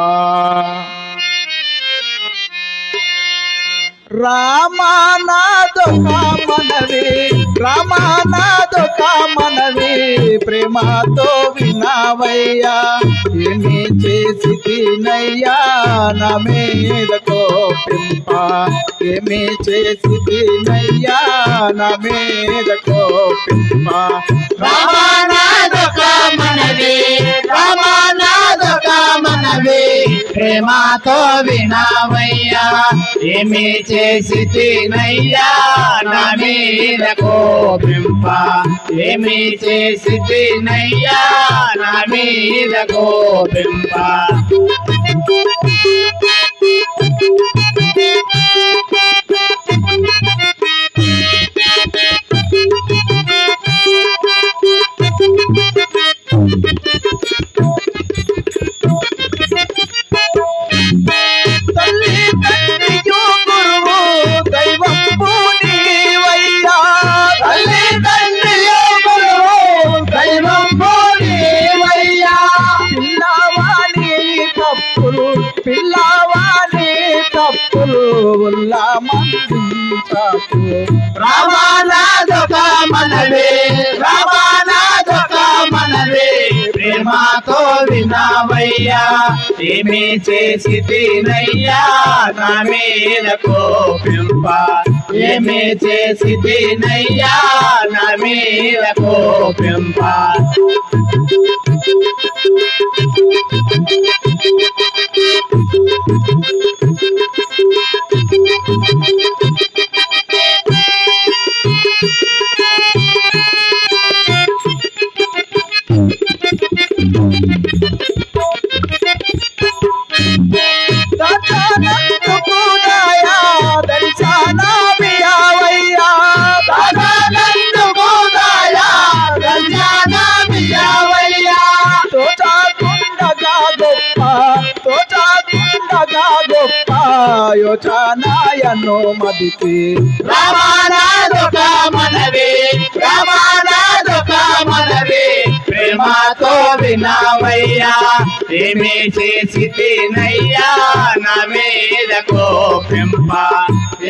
రఘువంశరాఘవా రామానాథొక మనవి రామానాథొక మనవి ప్రేమతో వినావయ్యా ఏమి చేసి తినయ్యా నా మీద కోపింప ఏమి చేసి తినయ్యా నా మీద కోపింప రామానాథక మనవి రామానా మనవి ప్రేమతో వినావయ్యా ఏమి చేసి తినయ్యా నా మీద కోపింప ఏమి చేసి తినయ్యా నా మీద కోపింప వినావయ్యా ఏమి చేసి తినయ్యా నా మీద కోపింప ఏమి చేసి తినయ్యా నా మీద కోపింప యోచనాయను మదికి. రామానాథక మనవి రామానాథక మనవి. ప్రేమతో వినవయ్యా ఏమే చేసి తినయ్యా నా మీద కోపింప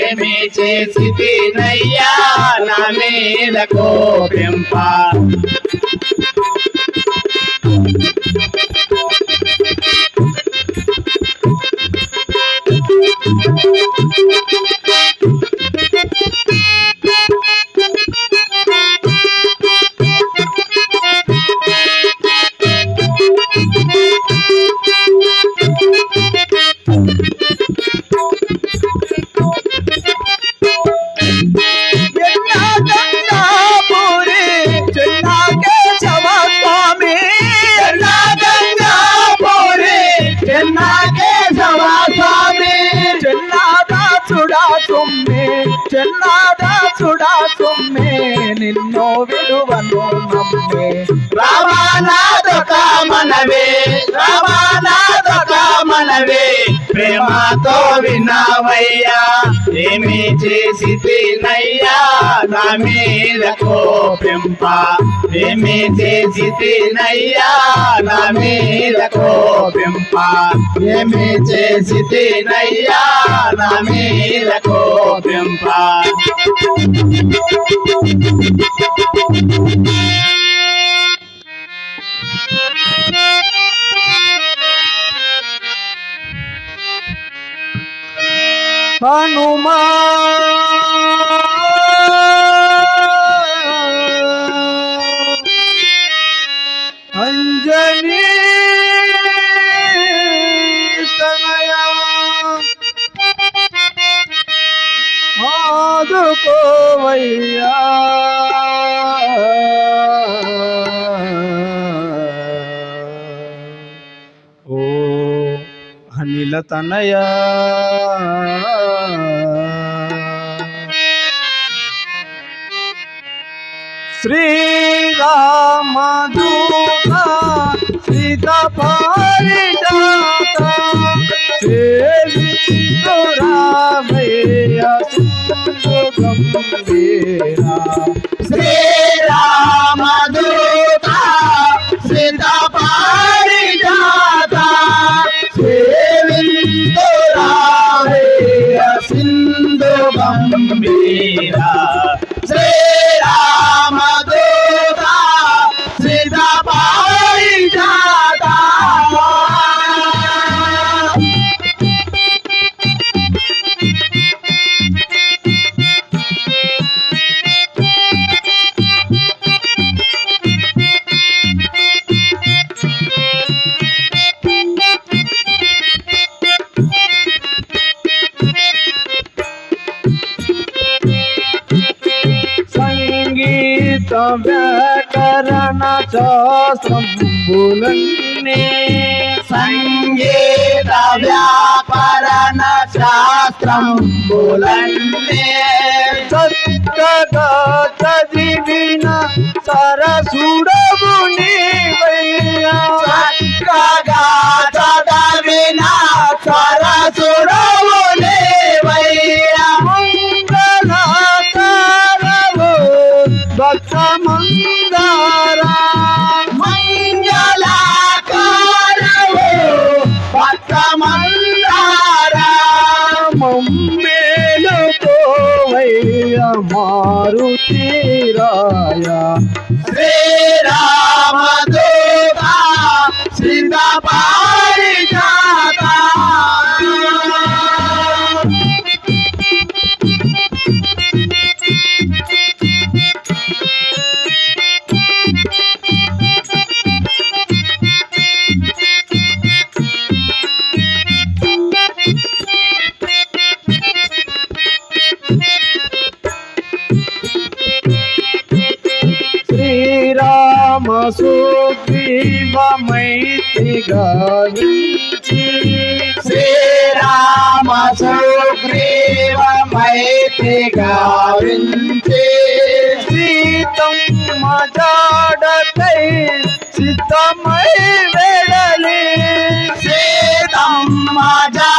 ఏమి చేసి తినయ్యా నా మీద కోపింప Thank you. ప్రేమతో వినావయ్యా ఏమి చేసి తినయ్యా నా మీద కోపింప. ఏమి చేసి తినయ్యా నా మీద కోపింప. ఏమి చేసి తినయ్యా నా మీద కోపింప. હનુમાન અંજની તનયા આદ કોવૈયા తనయా సీత పారిజాత సేవితురామయ్య సింధు గంభీరా శ్రీరామదూత వ్యాకరణ శాస్త్రంబులన్నీ సంగీత వ్యాకరణ శాస్త్రం బులన్నే చక్కగా చదివిన సరసుడవు చక్కగా కోవయ్య మారుతీరాయ. శ్రీరామదూత సీత సుగ్రీవ మైత్రి శ్రీరామ సుగ్రీవ మైత్రి గావించి సీతమ్మ జాడకై సిద్ధమై వెడలి. సీతం మజా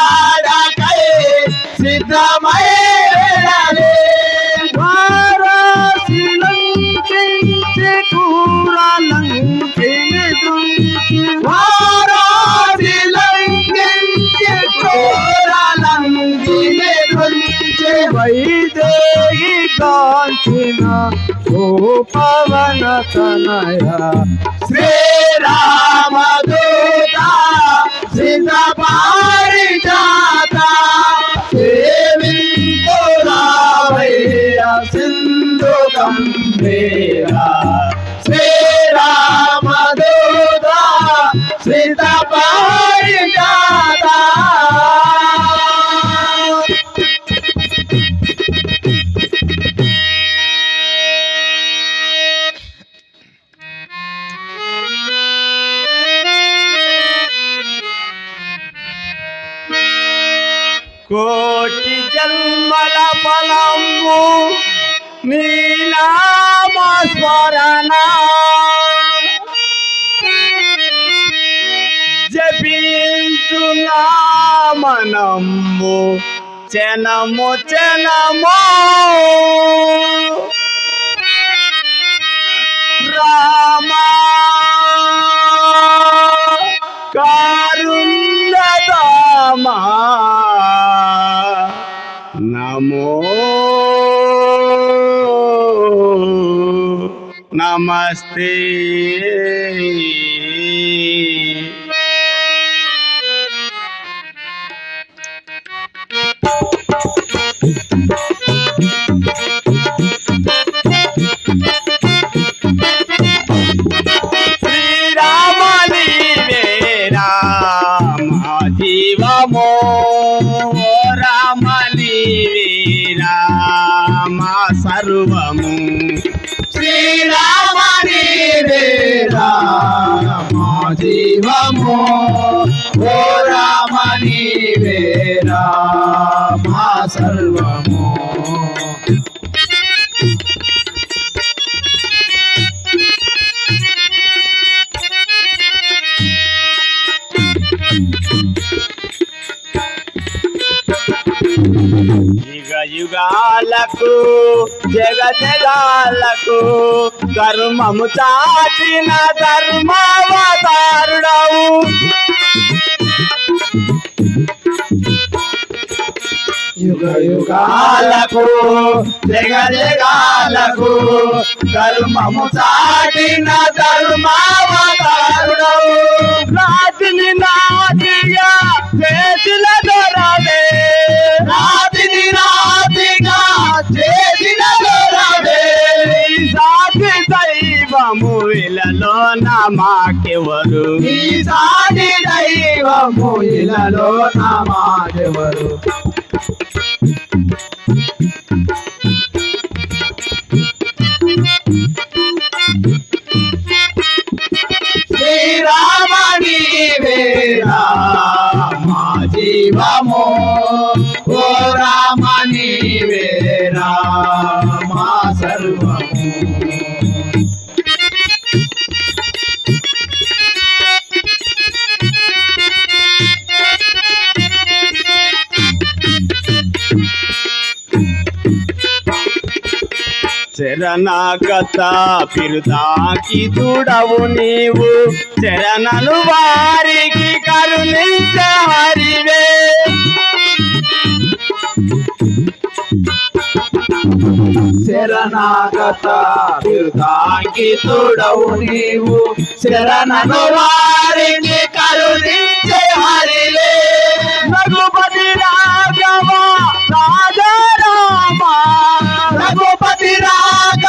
కాంచిన ఓ పవన తనయ శ్రీరామదూత సీత పారిజాత నామనము చనము చనము రామ కారుణ్యదామా నమో నమస్తే. జీవమో. రామని రామ సర్వము. శ్రీరామ నీవేరా మా జీవము. ఓ రామ సర్వము యుగాలకు జగ జగాలకు కర్మము చాచిన ధర్మావతారుడవు. యుగాలకు జగ జగాలకు ధర్మము చాటిన ధర్మావతారుడవు. రాతిని నాటిగా చేసిన దొరవే. రాతిని రాతిగా చేసిన దొరవే. సాటి దైవము ఇలలో నా మాకెవరు సాటి దైవము ఇలలో నా మాదెవరు thank you శరణాగత పిరుదాకి తుడవు నీవు. శరణను వారికి కరుణించే హరివే. శరణాగత బిరుదాంకి తోడవు నీవు. శరణను వారికి కరుణించే హరిలే రఘుపతి రాఘవ రాజారామా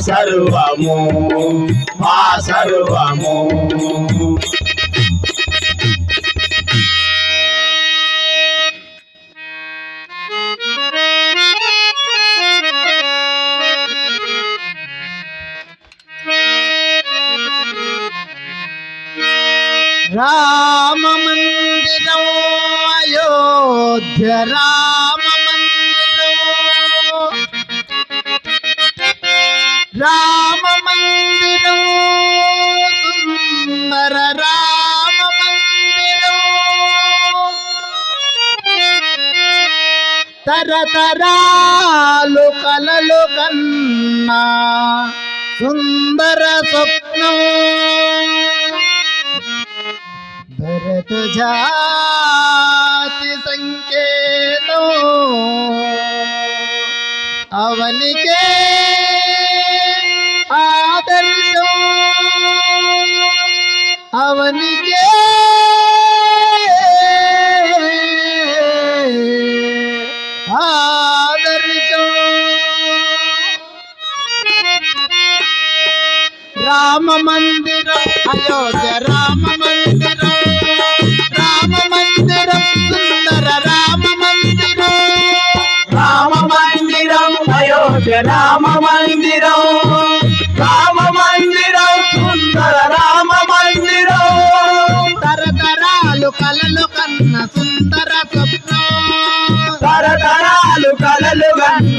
సర్వము మా సర్వము రామ మందిరం అయోధ్య రా రామ మందిరం సుందర రామ మందిరం తరతరాలు కలలు కన్నా సుందర స్వప్నం. భరత జాతి సంకేతం. అవనికే అవనికే ఆదర్శం రామ మందిరం అయోధ్య రామ మందిరం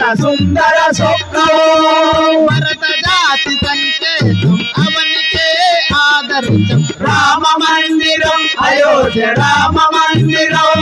కలలు సుందర స్వప్నం భరత జాతి సంకేతం అవనికే ఆదరించం. రామ మందిరం అయోధ్య రామ మందిరం.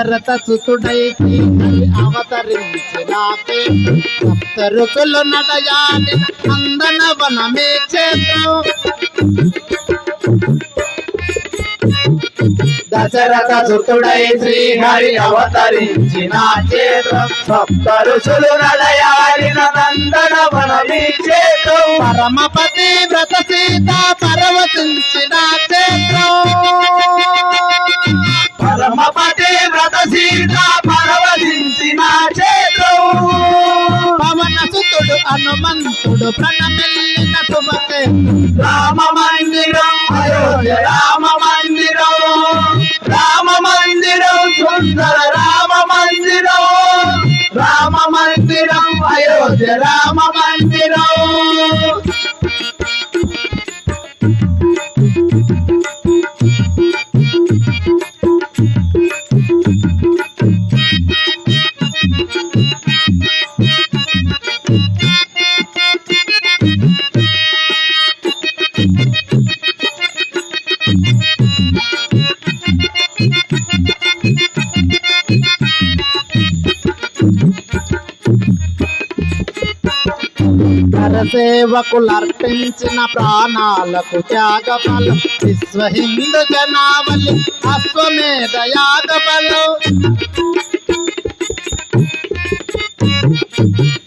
దశరథ సుతుడైకి శ్రీహరి అవతరించిన సప్త ఋతులు నడయాడి వనమే చేతో దశరథ సుతుడై శ్రీహరి అవతరించిన క్షేత్రం సప్త ఋషులు నడయాడిన నందన వనమే చేతో పరమపతి వ్రత సీత పరవశించిన చేతో పరమపతి వ్రత సీత పరవశించిన క్షేత్రం పవన సుతుడు హనుమంతుడు ప్రణమిల్లిన శుభక్షేత్రం రామ సేవకులర్పించిన ప్రాణాలకు త్యాగ ఫలం విశ్వ హిందూ జనావళి అశ్వమేధ యాగ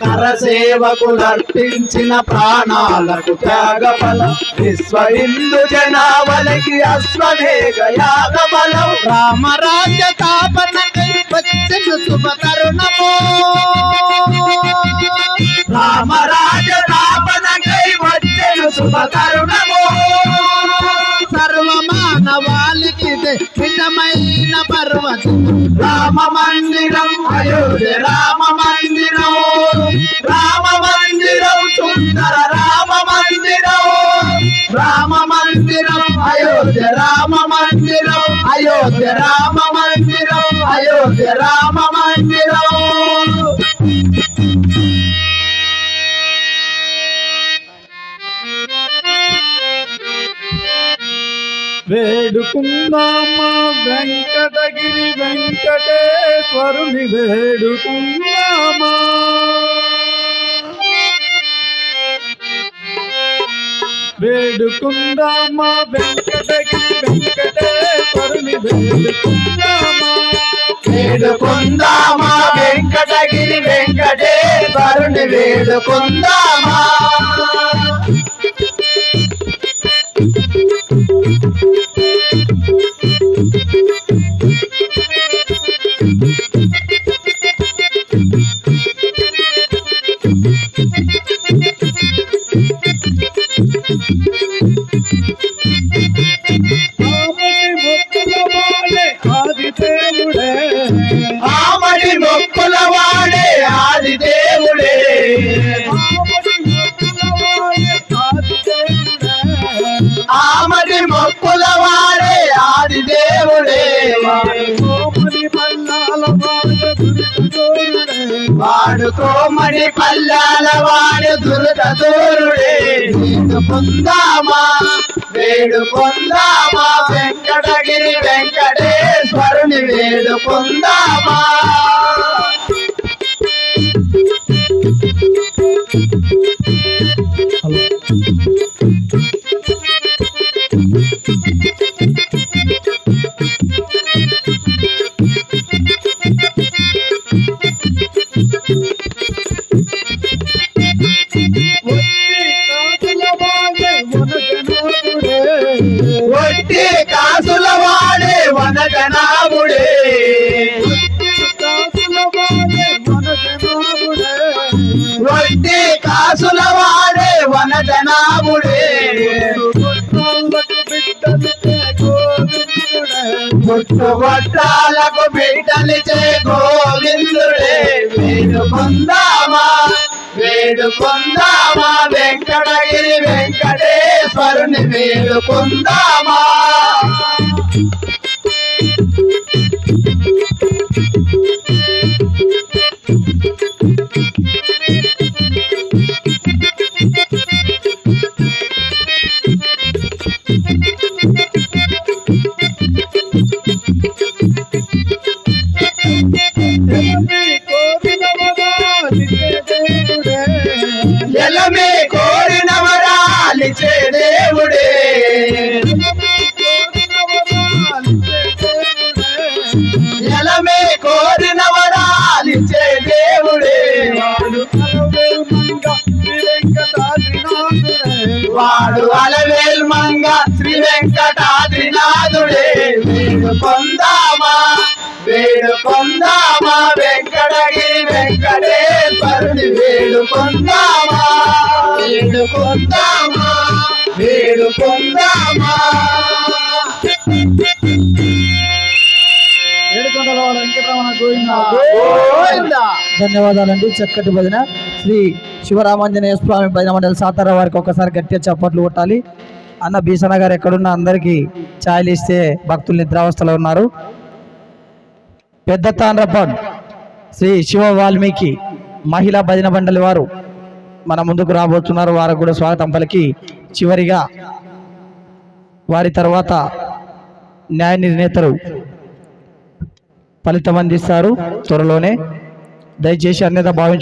కరసేవకులర్పించిన ప్రాణాలకు త్యాగ ఫలం విశ్వ హిందూ జనావళికి అశ్వమేఘ యాగ రామరాజ్య స్థాపనకై వచ్చిన శుభ తరుణము. రామరాజ స్థాపనకై వచ్చెను శుభ తరుణము సర్వ మానవాళికి నిజమైన పర్వతం రామ మందిరం అయోధ్య రామ మందిరం రామ మందిరం సుందర రామ మందిరం రామ మందిరం అయోధ్య రామ మందిరం అయోధ్య రామ మందిరం అయోధ్య రామ మందిరం వేడుకున్నామా వెంకటగిరి వెంకటేశ్వరుని వేడుకున్నామా వేడుకుందామా? వెంకటగిరి వెంకటేశ్వరుని వేడుకుందామా? వేడుకుందామా? వెంకటగిరి వెంకటేశ్వరుని వేడుకుందామా? దురితోరుడే వాడుకోమని పల్లాల వాడు దురద దూరుడే పొందామా? వేడు పొందామా? వెంకటగిరి వెంకటేశ్వరుని వేడు పొందామా? Thank you. వాడే వనజనాభుడే కాసుల వాడే వనజనాభుడే వట్టి కాసుల వాడే వనజనాభుడే పుట్టుగొట్టాలకు బిడ్డలిచే గోవిందుడే. వేడుకుందామా వేడుకుందామా వెంకటగిరి వెంకటేశ్వరుని వేడు పొందామా వేడుకుందామా వాడు ధన్యవాదాలండి. చక్కటి భజన. శ్రీ శివరామాంజనేయ స్వామి భజన మండలి సాతారా వారికి ఒకసారి గట్టిగా చప్పట్లు కొట్టాలి. అన్న భీషణ గారు ఎక్కడున్నా అందరికీ ఛాయలు ఇస్తే భక్తులు నిద్రావస్థలో ఉన్నారు. పెద్ద తాండ్రపాడ్ శ్రీ శివ వాల్మీకి మహిళా భజన మండలి వారు మన ముందుకు రాబోతున్నారు. వారికి కూడా స్వాగతం పలికి చివరిగా వారి తర్వాత న్యాయ నిర్ణేతలు ఫలితం అందిస్తారు. త్వరలోనే దయచేసి అన్యత భావించ